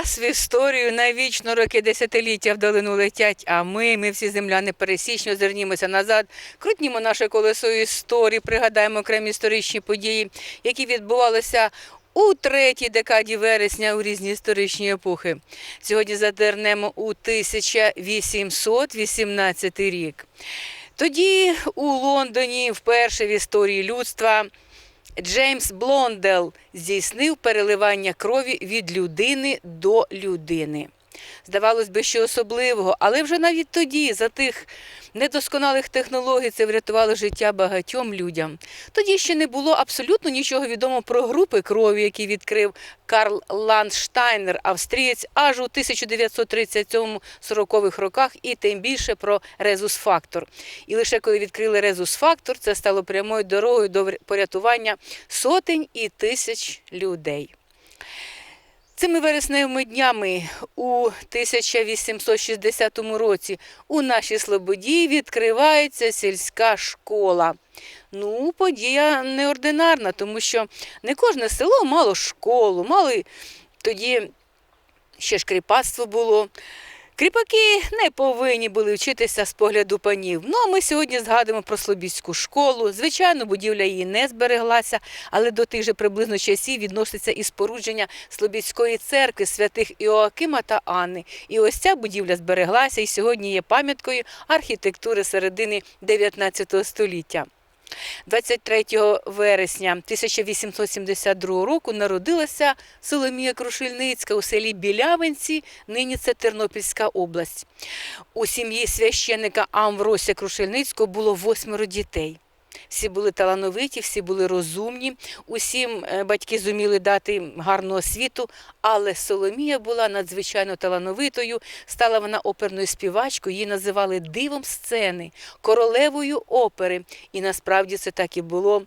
Час в історію навічно роки десятиліття вдалину летять. А ми, ми всі земляни, пересічно звернімося назад, крутнімо наше колесо історії, пригадаємо окремі історичні події, які відбувалися. У третій декаді вересня у різні історичні епохи. Сьогодні задернемо у 1818 рік. Тоді у Лондоні вперше в історії людства Джеймс Блондел здійснив переливання крові від людини до людини. Здавалось би, що особливого, але вже навіть тоді, за тих недосконалих технологій, це врятувало життя багатьом людям. Тоді ще не було абсолютно нічого відомо про групи крові, які відкрив Карл Ландштайнер, австрієць, аж у 1937-40-х роках, і тим більше про резус-фактор. І лише коли відкрили резус-фактор, це стало прямою дорогою до порятування сотень і тисяч людей. Цими вересневими днями у 1860 році у нашій Слободі відкривається сільська школа. Ну, подія неординарна, тому що не кожне село мало школу, мали тоді ще ж кріпацтво було. Кріпаки не повинні були вчитися з погляду панів. Ну а ми сьогодні згадуємо про Слобідську школу. Звичайно, будівля її не збереглася, але до тих же приблизно часів відноситься і спорудження Слобідської церкви святих Іоакима та Анни. І ось ця будівля збереглася і сьогодні є пам'яткою архітектури середини 19 століття. 23 вересня 1872 року народилася Соломія Крушельницька у селі Білявинці, нині це Тернопільська область. У сім'ї священника Амвросія Крушельницького було восьмеро дітей. Всі були талановиті, всі були розумні, усім е, батьки зуміли дати гарну освіту, але Соломія була надзвичайно талановитою. Стала вона оперною співачкою, її називали дивом сцени, королевою опери. І насправді це так і було.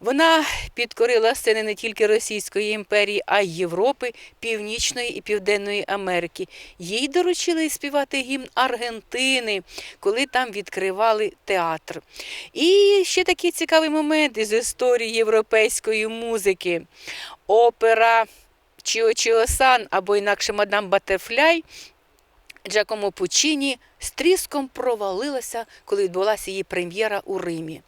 Вона підкорила сцени не тільки Російської імперії, а й Європи, Північної і Південної Америки. Їй доручили співати гімн Аргентини, коли там відкривали театр. І ще такий цікавий момент із історії європейської музики. Опера Чіо Чіо Сан або інакше Мадам Батерфляй Джакомо Пучіні з тріском провалилася, коли відбулася її прем'єра у Римі.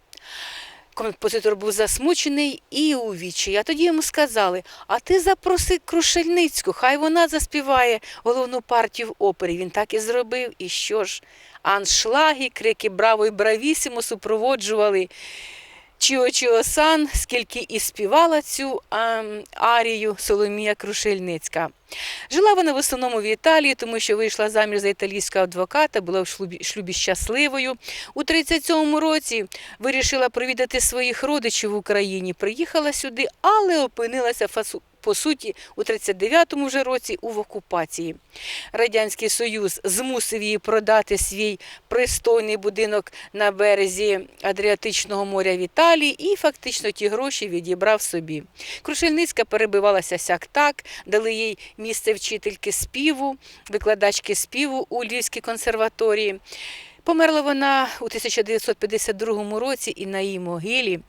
Композитор був засмучений і у вічі. А тоді йому сказали: а ти запроси Крушельницьку, хай вона заспіває головну партію в опері. Він так і зробив. І що ж? Аншлаги, крики браво і бравісімо супроводжували Чіо Чіо скільки і співала цю а, арію Соломія Крушельницька. Жила вона в основному в Італії, тому що вийшла заміж за італійського адвоката, була в шлюбі, шлюбі щасливою. У 37-му році вирішила провідати своїх родичів в Україні. Приїхала сюди, але опинилася фасу. По суті, у 39-му вже році у окупації. Радянський Союз змусив її продати свій пристойний будинок на березі Адріатичного моря в Італії і фактично ті гроші відібрав собі. Крушельницька перебивалася сяк так, дали їй місце вчительки співу, викладачки співу у Львівській консерваторії. Померла вона у 1952 році і на її могилі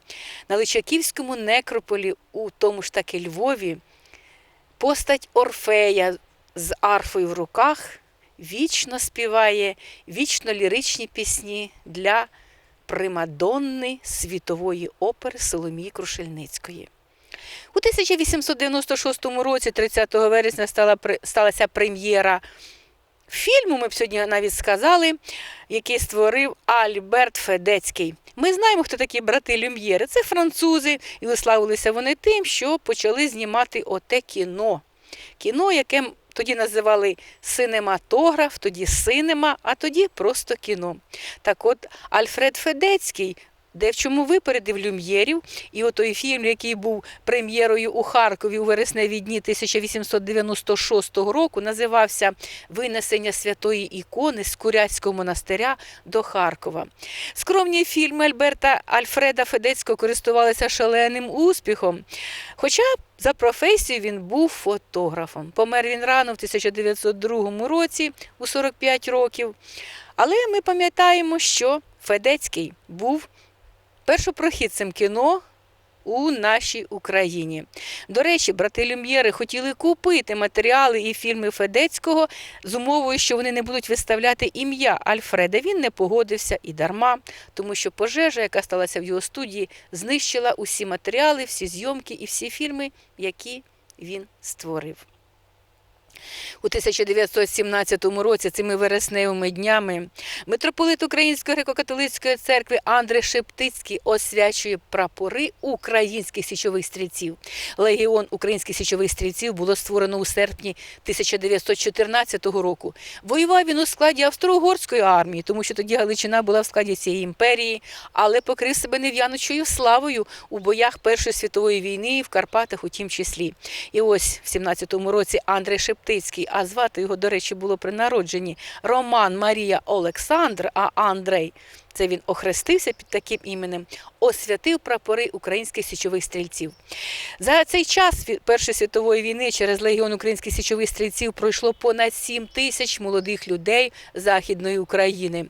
на Личаківському некрополі у тому ж таки Львові постать Орфея з арфою в руках вічно співає вічно ліричні пісні для примадонни світової опери Соломії Крушельницької. У 1896 році, 30 вересня, стала, сталася прем'єра фільму, ми б сьогодні навіть сказали, який створив Альберт Федецький. Ми знаємо, хто такі брати Люм'єри. Це французи, і виславилися вони тим, що почали знімати оте кіно. Кіно, яке тоді називали синематограф, тоді синема, а тоді просто кіно. Так от Альфред Федецький де в чому випередив люм'єрів. І отой фільм, який був прем'єрою у Харкові у вересневі дні 1896 року, називався Винесення святої ікони з Куряцького монастиря до Харкова. Скромні фільми Альберта Альфреда Федецького користувалися шаленим успіхом. Хоча за професією він був фотографом. Помер він рано в 1902 році, у 45 років. Але ми пам'ятаємо, що Федецький був першопрохідцем кіно у нашій Україні. До речі, брати Люм'єри хотіли купити матеріали і фільми Федецького з умовою, що вони не будуть виставляти ім'я Альфреда. Він не погодився і дарма, тому що пожежа, яка сталася в його студії, знищила усі матеріали, всі зйомки і всі фільми, які він створив. У 1917 році, цими вересневими днями, митрополит Української греко-католицької церкви Андрей Шептицький освячує прапори українських січових стрільців. Легіон українських січових стрільців було створено у серпні 1914 року. Воював він у складі Австро-Угорської армії, тому що тоді Галичина була в складі цієї імперії, але покрив себе нев'яночою славою у боях Першої світової війни в Карпатах у тім числі. І ось в 17-му році Андрей Шептицький, а звати його, до речі, було при народженні Роман Марія Олександр, а Андрей. Це він охрестився під таким іменем, освятив прапори українських січових стрільців. За цей час Першої світової війни через легіон українських січових стрільців пройшло понад 7 тисяч молодих людей Західної України.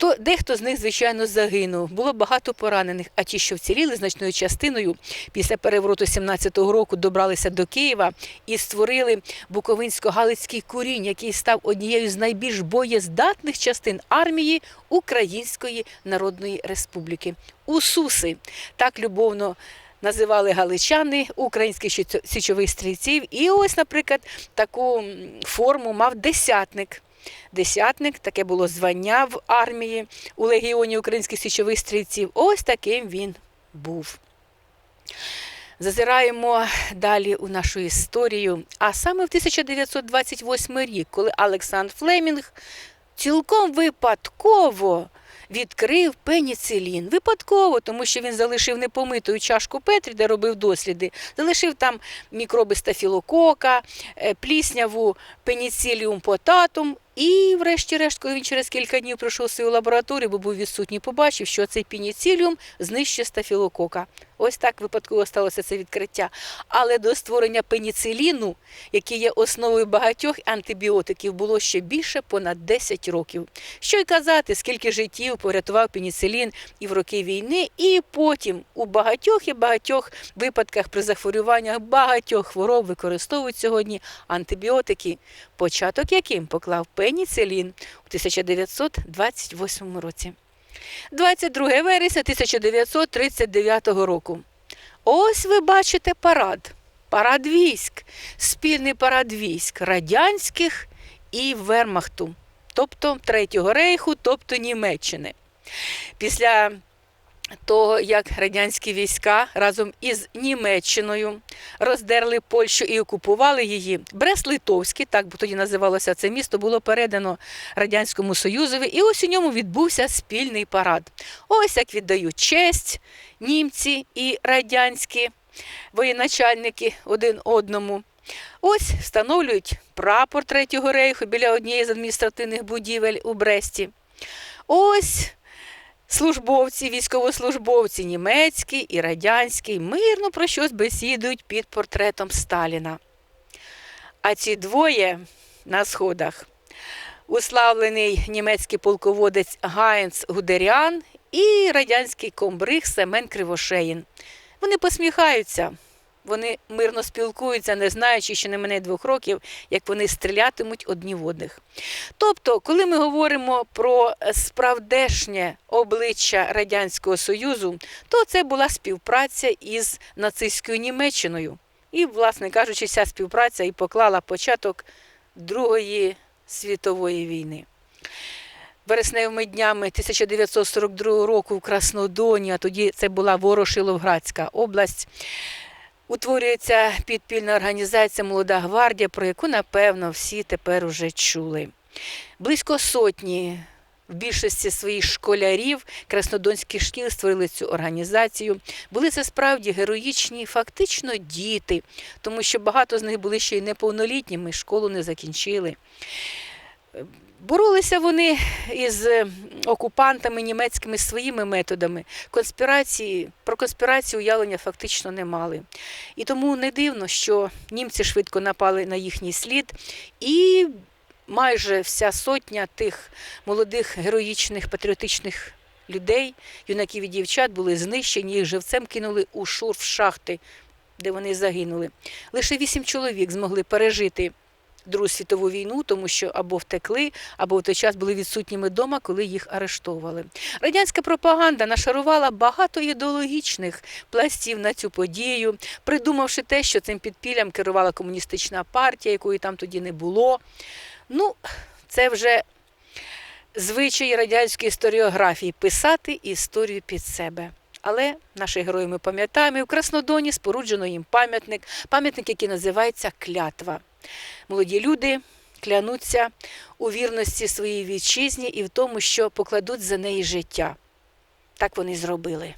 Хто дехто з них, звичайно, загинув. Було багато поранених. А ті, що вціліли значною частиною після перевороту 17-го року, добралися до Києва і створили Буковинсько-Галицький курінь, який став однією з найбільш боєздатних частин армії Української Народної Республіки. Усуси так любовно. Називали галичани українських січових стрільців. І ось, наприклад, таку форму мав десятник. Десятник, таке було звання в армії у легіоні українських січових стрільців. Ось таким він був. Зазираємо далі у нашу історію. А саме в 1928 рік, коли Олександр Флемінг цілком випадково відкрив пеніцилін. Випадково, тому що він залишив непомитою чашку Петрі, де робив досліди. Залишив там мікроби стафілокока, е, плісняву пеніциліум потатум. І, врешті-решт, коли він через кілька днів прийшов свою лабораторію, бо був відсутній, побачив, що цей пеніциліум знищує стафілокока. Ось так випадково сталося це відкриття. Але до створення пеніциліну, який є основою багатьох антибіотиків, було ще більше понад 10 років. Що й казати, скільки життів порятував пеніцилін і в роки війни, і потім у багатьох і багатьох випадках при захворюваннях багатьох хвороб використовують сьогодні антибіотики, початок яким поклав пеніцилін у 1928 році. 22 вересня 1939 року. Ось ви бачите парад. Парад військ, спільний парад військ радянських і Вермахту, тобто Третього рейху, тобто Німеччини. Після того, як радянські війська разом із Німеччиною роздерли Польщу і окупували її, Брест-Литовський, так бо тоді називалося це місто, було передано Радянському Союзові, і ось у ньому відбувся спільний парад. Ось як віддають честь німці і радянські воєначальники один одному. Ось встановлюють прапор Третього рейху біля однієї з адміністративних будівель у Бресті. Ось службовці, військовослужбовці німецький і радянський мирно про щось бесідують під портретом Сталіна. А ці двоє на сходах уславлений німецький полководець Гайнц Гудеріан і радянський комбриг Семен Кривошеїн. Вони посміхаються, вони мирно спілкуються, не знаючи, що не мене двох років, як вони стрілятимуть одні в одних. Тобто, коли ми говоримо про справдешнє обличчя Радянського Союзу, то це була співпраця із нацистською Німеччиною. І, власне кажучи, ця співпраця і поклала початок Другої світової війни. Вересневими днями 1942 року в Краснодоні, а тоді це була Ворошиловградська область, утворюється підпільна організація Молода гвардія, про яку, напевно, всі тепер уже чули. Близько сотні в більшості своїх школярів краснодонських шкіл створили цю організацію. Були це справді героїчні, фактично діти, тому що багато з них були ще й неповнолітніми, школу не закінчили. Боролися вони із е, окупантами німецькими своїми методами. Конспірації про конспірацію уявлення фактично не мали. І тому не дивно, що німці швидко напали на їхній слід, і майже вся сотня тих молодих героїчних патріотичних людей, юнаків і дівчат, були знищені, їх живцем кинули у шур в шахти, де вони загинули. Лише вісім чоловік змогли пережити. Другу світову війну, тому що або втекли, або в той час були відсутніми вдома, коли їх арештовували. Радянська пропаганда нашарувала багато ідеологічних пластів на цю подію, придумавши те, що цим підпіллям керувала комуністична партія, якої там тоді не було. Ну, це вже звичай радянської історіографії писати історію під себе. Але наших героїв ми пам'ятаємо, і в Краснодоні споруджено їм пам'ятник, пам'ятник, який називається Клятва. Молоді люди клянуться у вірності своїй вітчизні і в тому, що покладуть за неї життя. Так вони зробили.